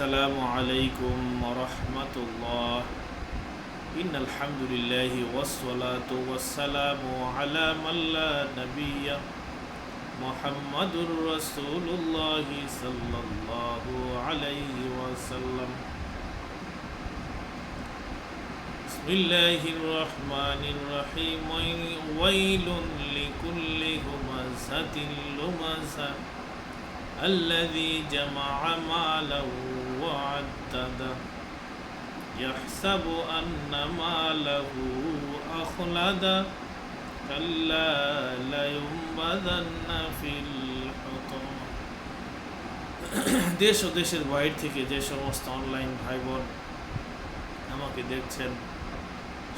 আসসালামু আলাইকুম রহমতুল্লাহ ইন আলহামদুলিল্লাহ ওয়াসলাতু ওয়াসসালামু আলা মাল্লা নবিয়্যা মুহাম্মাদুর রাসূলুল্লাহ সাল্লাল্লাহু আলাইহি ওয়াসাল্লাম বিসমিল্লাহির রহমানির রহিম ওয়াইলুন লিকুল্লি হুমাযাতিন লুমাযা الذي جمع ماله وعدده يحسب أن ماله أخلده كلا لينبذن في الحطمة দেশ ও দেশের বাইরে থেকে যে সমস্ত অনলাইন ভাই বোন আমাকে দেখছেন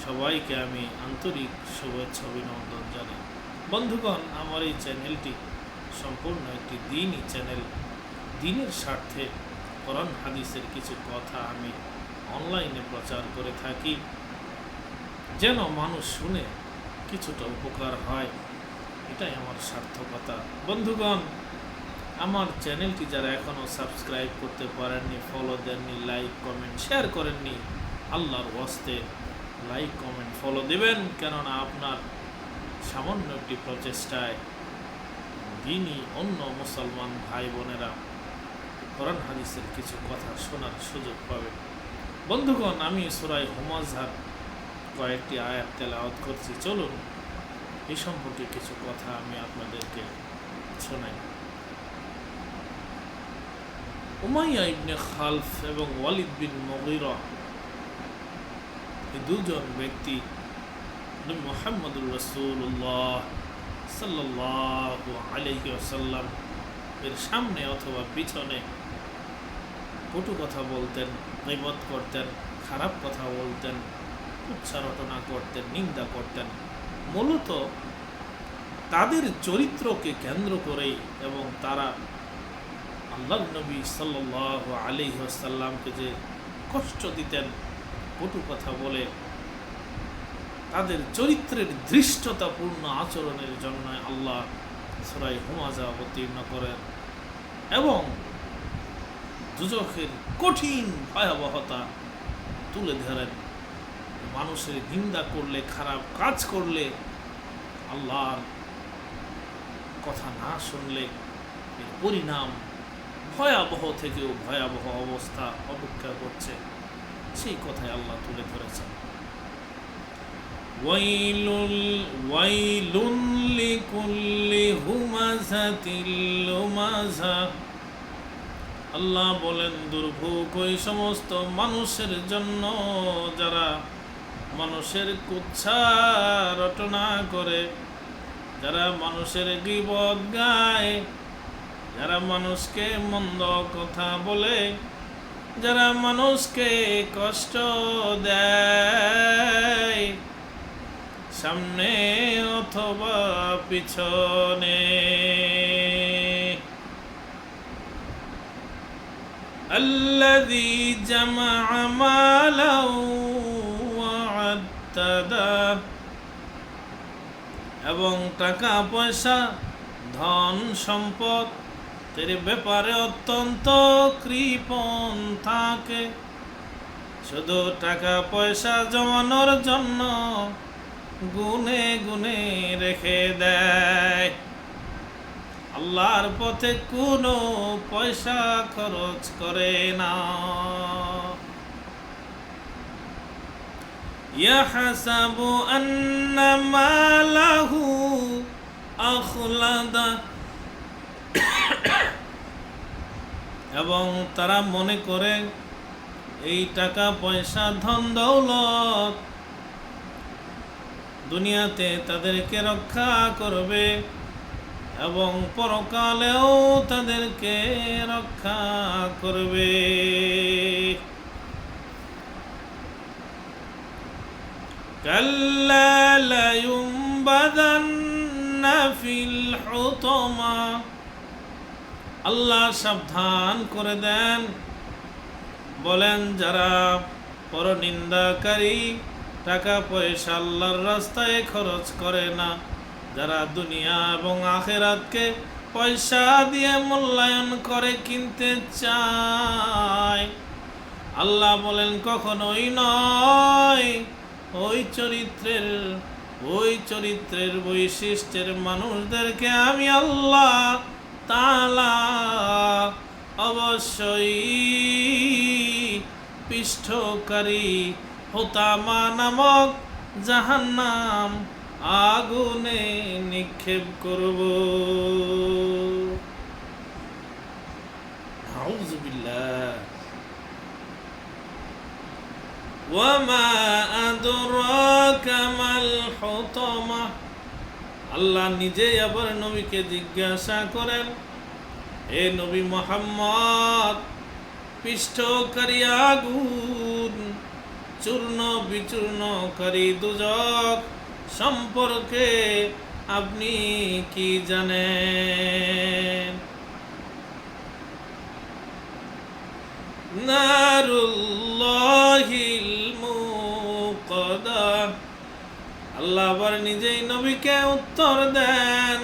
সবাইকে আমি আন্তরিক শুভেচ্ছা অভিনন্দন জানাই বন্ধুগণ আমার এই চ্যানেলটি সম্পূর্ণ একটি দিনই চ্যানেল দিনের স্বার্থে কোরআন হাদিসের কিছু কথা আমি অনলাইনে প্রচার করে থাকি। যেন মানুষ শুনে কিছুটা উপকার হয়। এটাই আমার সার্থকতা। বন্ধুগণ, আমার চ্যানেলটি যারা এখনও সাবস্ক্রাইব করতে পারেননি ফলো দেননি লাইক কমেন্ট শেয়ার করেননি, আল্লাহর ওয়াস্তে লাইক কমেন্ট ফলো দেবেন। কেননা আপনার সামান্য একটি প্রচেষ্টায় দিনই অন্য মুসলমান ভাই বোনেরা কোরআন হাদিসের কিছু কথা শোনার সুযোগ পাবে। বন্ধুগণ, আমি সুরাই হুমাজার কয়েকটি আয়াত তেলাওয়াত করছি। চলুন এই সম্পর্কে কিছু কথা আমি আপনাদেরকে শোনাই। উমাইয়া ইবনে খালফ এবং ওয়ালিদ বিন মগিরা, এই দুজন ব্যক্তি মোহাম্মদুর রসুল্লাহ সাল্লাহ আলহি এর সামনে অথবা পিছনে কটু কথা বলতেন গিবত করতেন, খারাপ কথা বলতেন উচ্চারটনা করতেন, নিন্দা করতেন। মূলত তাদের চরিত্রকে কেন্দ্র করেই এবং তারা আল্লাহ নবী সাল্লাহ আলহি আসাল্লামকে যে কষ্ট দিতেন, কটু কথা বলে, তাদের চরিত্রের ধৃষ্টতাপূর্ণ আচরণের জন্য আল্লাহ সরাই হুমাজা অবতীর্ণ করেন। এবং দুজকের কঠিন ভয়াবহতা তুলে ধরেন। মানুষের নিন্দা করলে, খারাপ কাজ করলে, আল্লাহর কথা না শুনলে এর পরিণাম ভয়াবহ থেকেও ভয়াবহ অবস্থা অপেক্ষা করছে। সেই কথাই আল্লাহ তুলে ধরেছেন। ওয়াইলুল ওয়াইলুল লিকুল্লি হুমাযাতিল লুমাযা আল্লাহ বলেন, দুর্ভোগ ওই সমস্ত মানুষের জন্য। যারা মানুষের কুচ্ছা রটনা করে, যারা মানুষের গিবদ গায়, যারা মানুষকে মন্দ কথা বলে, যারা মানুষকে কষ্ট দেয়, সামনে অথবা পিছনে। الذي جمع مالا وعدده এবং টাকা পয়সা ধন সম্পদ এর ব্যাপারে অত্যন্ত কৃপণ থাকে শুধু টাকা পয়সা জমানোর জন্য গুনে গুনে রেখে দেয় আল্লাহর পথে কোনো পয়সা খরচ করে না يحسب أن ماله أخلده এবং তারা মনে করে এই টাকা পয়সা ধন দৌলত দুনিয়াতে তাদেরকে রক্ষা করবে এবং পরকালেও তাদেরকে রক্ষা করবে كلا لينبذن في الحطمة আল্লাহ সাবধান করে দেন বলেন যারা পরনিন্দাকারী টাকা পয়সা আল্লাহর রাস্তায় খরচ করে না যারা দুনিয়া এবং আখেরাতকে পয়সা দিয়ে মূল্যায়ন করে কিনতে চায়। আল্লাহ বলেন, কখনোই নয়। ওই চরিত্রের ওই চরিত্রের বৈশিষ্ট্যের মানুষদেরকে আমি আল্লাহ তালা অবশ্যই পৃষ্ঠকারী হোতামা নামক জাহান্নাম আগুনে নিক্ষেপ করব। আল্লাহ নিজেই আবার নবীকে জিজ্ঞাসা করেন, এ নবী মোহাম্মদ, পৃষ্ঠকারী আগুন চূর্ণ বিচূর্ণকারী দুজক সম্পর্কে আপনি কি জানেন? নারুল্লাহিল মুকদা আল্লাহ আবার নিজেই নবীকে উত্তর দেন।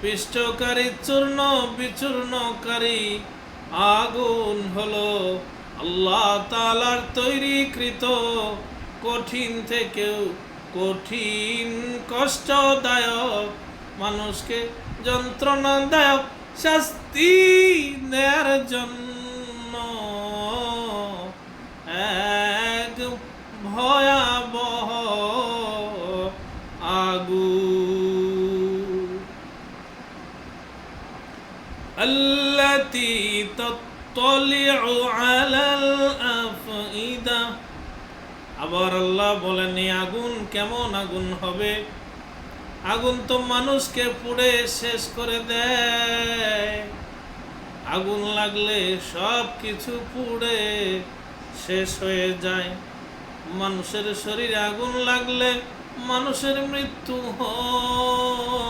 পৃষ্ঠকারী, চূর্ণ, বিচূর্ণকারী আগুন হলো আল্লাহ তালার তৈরিকৃত কঠিন থেকেও কঠিন কষ্টদায়ক মানুষকে যন্ত্রণাদায়ক শাস্তি দেওয়ার জন্য এক ভয়াবহ আগু التي تطلع على الأفئدة আবার আল্লাহ বলেন এই আগুন কেমন আগুন হবে? আগুন তো মানুষকে পুড়ে শেষ করে দেয়। আগুন লাগলে সব কিছু পুড়ে শেষ হয়ে যায়। মানুষের শরীরে আগুন লাগলে মানুষের মৃত্যু হয়।